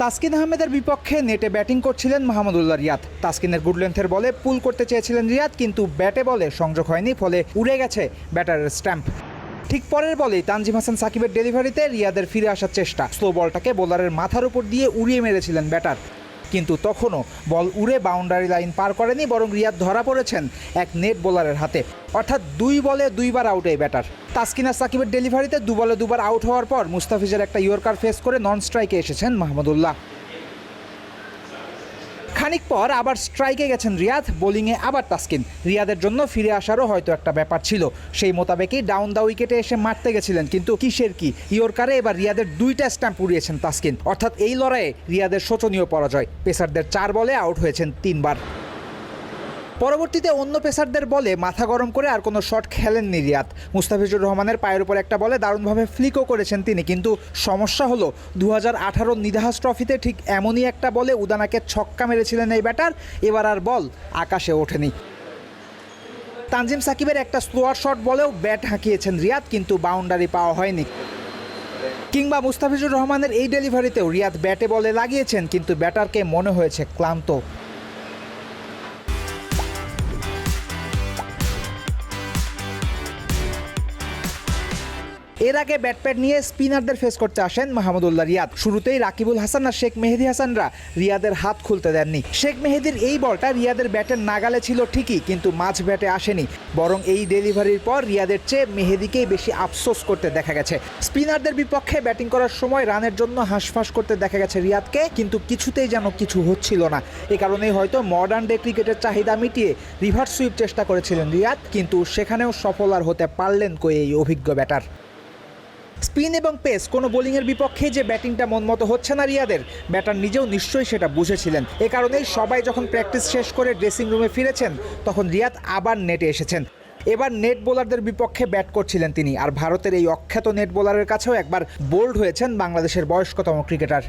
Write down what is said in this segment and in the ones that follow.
তাসকিন আহমেদের বিপক্ষে নেটে ব্যাটিং করছিলেন মাহমুদুল্লাহ রিয়াদ। তাসকিনের গুডলেন্থের বলে পুল করতে চেয়েছিলেন রিয়াদ, কিন্তু ব্যাটে বলে সংযোগ হয়নি, ফলে উড়ে গেছে ব্যাটারের স্ট্যাম্প। ঠিক পরের বলেই তানজিম হাসান সাকিবের ডেলিভারিতে রিয়াদের ফিরে আসার চেষ্টা। স্লো বলটাকে বোলারের মাথার উপর দিয়ে উড়িয়ে মেরেছিলেন ব্যাটার। কিন্তু তখনও বল উড়ে বাউন্ডারি লাইন পার করেনি, বরং রিয়াদ ধরা পড়েছেন এক নেট বোলারের হাতে। অর্থাৎ দুই বলে দুইবার আউট এই ব্যাটার তাসকিনা সাকিবের ডেলিভারিতে দু বলে দুবার আউট হওয়ার পর মুস্তাফিজের একটা ইয়র্কার ফেস করে নন স্ট্রাইকে এসেছেন মাহমুদুল্লাহ খানিক পর আবার স্ট্রাইকে গেছেন রিয়াদ বোলিংয়ে আবার তাসকিন। রিয়াদের জন্য ফিরে আসারও হয়তো একটা ব্যাপার ছিল। সেই মোতাবেকই ডাউন দা উইকেটে এসে মারতে গেছিলেন, কিন্তু কিসের কি? ইয়র্কারে এবার রিয়াদের দুইটা স্ট্যাম্প উড়িয়েছেন তাসকিন। অর্থাৎ এই লড়াইয়ে রিয়াদের শোচনীয় পরাজয়। পেসারদের চার বলে আউট হয়েছেন তিনবার। পরবর্তীতে অন্য পেসারদের বলে মাথা গরম করে আর কোনো শট খেলেননি রিয়াদ। মুস্তাফিজুর রহমানের পায়ের উপর একটা বলে দারুণভাবে ফ্লিকও করেছেন তিনি, কিন্তু সমস্যা হলো দু হাজার আঠারো নিদাহাস ট্রফিতে ঠিক এমনই একটা বলে উদানাকে ছক্কা মেরেছিলেন এই ব্যাটার, এবার আর বল আকাশে ওঠেনি। তানজিম সাকিবের একটা স্লোয়ার শট বলেও ব্যাট হাঁকিয়েছেন রিয়াদ, কিন্তু বাউন্ডারি পাওয়া হয়নি। কিংবা মুস্তাফিজুর রহমানের এই ডেলিভারিতেও রিয়াদ ব্যাটে বলে লাগিয়েছেন, কিন্তু ব্যাটারকে মনে হয়েছে ক্লান্ত। এর আগে ব্যাটপ্যাড নিয়ে স্পিনারদের ফেস করতে আসেন মাহমুদুল্লাহ রিয়াদ। শুরুতেই রাকিবুল হাসান আর শেখ মেহেদি হাসানরা রিয়াদের হাত খুলতে দেননি। শেখ মেহেদির এই বলটা রিয়াদের ব্যাটের নাগালে ছিল ঠিকই, কিন্তু মাঝ ব্যাটে আসেনি। বরং এই ডেলিভারির পর রিয়াদের চেয়ে মেহেদিকেই বেশি আফসোস করতে দেখা গেছে। স্পিনারদের বিপক্ষে ব্যাটিং করার সময় রানের জন্য হাঁসফাঁস করতে দেখা গেছে রিয়াদকে, কিন্তু কিছুতেই যেন কিছু হচ্ছিল না। এ কারণেই হয়তো মডার্ন ডে ক্রিকেটের চাহিদা মিটিয়ে রিভার্স সুইপ চেষ্টা করেছিলেন রিয়াদ, কিন্তু সেখানেও সফল আর হতে পারলেন কই এই অভিজ্ঞ ব্যাটার। স্পিন এবং পেস কোনো বোলিংয়ের বিপক্ষে যে ব্যাটিংটা মন মতো হচ্ছে না রিয়াদের, ব্যাটার নিজেও নিশ্চয়ই সেটা বুঝেছিলেন। এ কারণেই সবাই যখন প্র্যাকটিস শেষ করে ড্রেসিং রুমে ফিরেছেন, তখন রিয়াদ আবার নেটে এসেছেন। এবার নেট বোলারদের বিপক্ষে ব্যাট করছিলেন তিনি, আর ভারতের এই অখ্যাত নেট বোলারের কাছেও একবার বোল্ড হয়েছেন বাংলাদেশের বয়স্কতম ক্রিকেটার।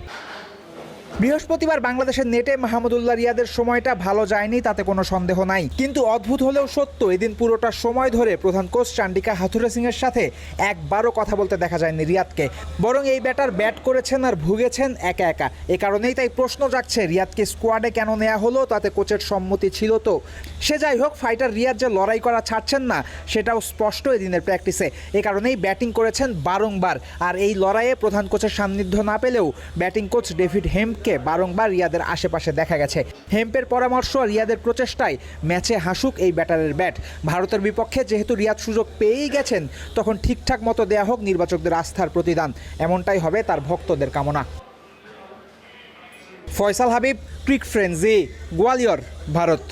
বৃহস্পতিবার বাংলাদেশের নেটে মাহমুদুল্লাহ রিয়াদের সময়টা ভালো যায়নি, তাতে কোনো সন্দেহ নাই। কিন্তু অদ্ভুত হলেও সত্য, এদিন পুরোটা সময় ধরে প্রধান কোচ চান্ডিকা হাথুরে সিংয়ের সাথে একবারও কথা বলতে দেখা যায়নি রিয়াদকে। বরং এই ব্যাটার ব্যাট করেছেন আর ভুগেছেন একা একা। এ কারণেই তাই প্রশ্ন জাগছে, রিয়াদকে স্কোয়াডে কেন নেওয়া হলো, তাতে কোচের সম্মতি ছিল তো? সে যাই হোক ফাইটার রিয়াদ যে লড়াই করা ছাড়ছেন না, সেটাও স্পষ্ট এদিনের প্র্যাকটিসে এ কারণেই ব্যাটিং করেছেন বারংবার। আর এই লড়াইয়ে প্রধান কোচের সান্নিধ্য না পেলেও ব্যাটিং কোচ ডেভিড হেম্পকে বারংবার রিয়াদের আশেপাশে দেখা গেছে। হেম্পের পরামর্শ রিয়াদের প্রচেষ্টায় ম্যাচে হাসুক এই ব্যাটারের ব্যাট। ভারতের বিপক্ষে যেহেতু রিয়াদ সুযোগ পেয়েই গেছেন, তখন ঠিকঠাক মতো দেয়া হোক নির্বাচকদের আস্থার প্রতিদান। এমনটাই হবে তার ভক্তদের কামনা। ফয়সাল হাবিব, ক্রিক ফ্রেন্সি, গোয়ালিয়র, ভারত।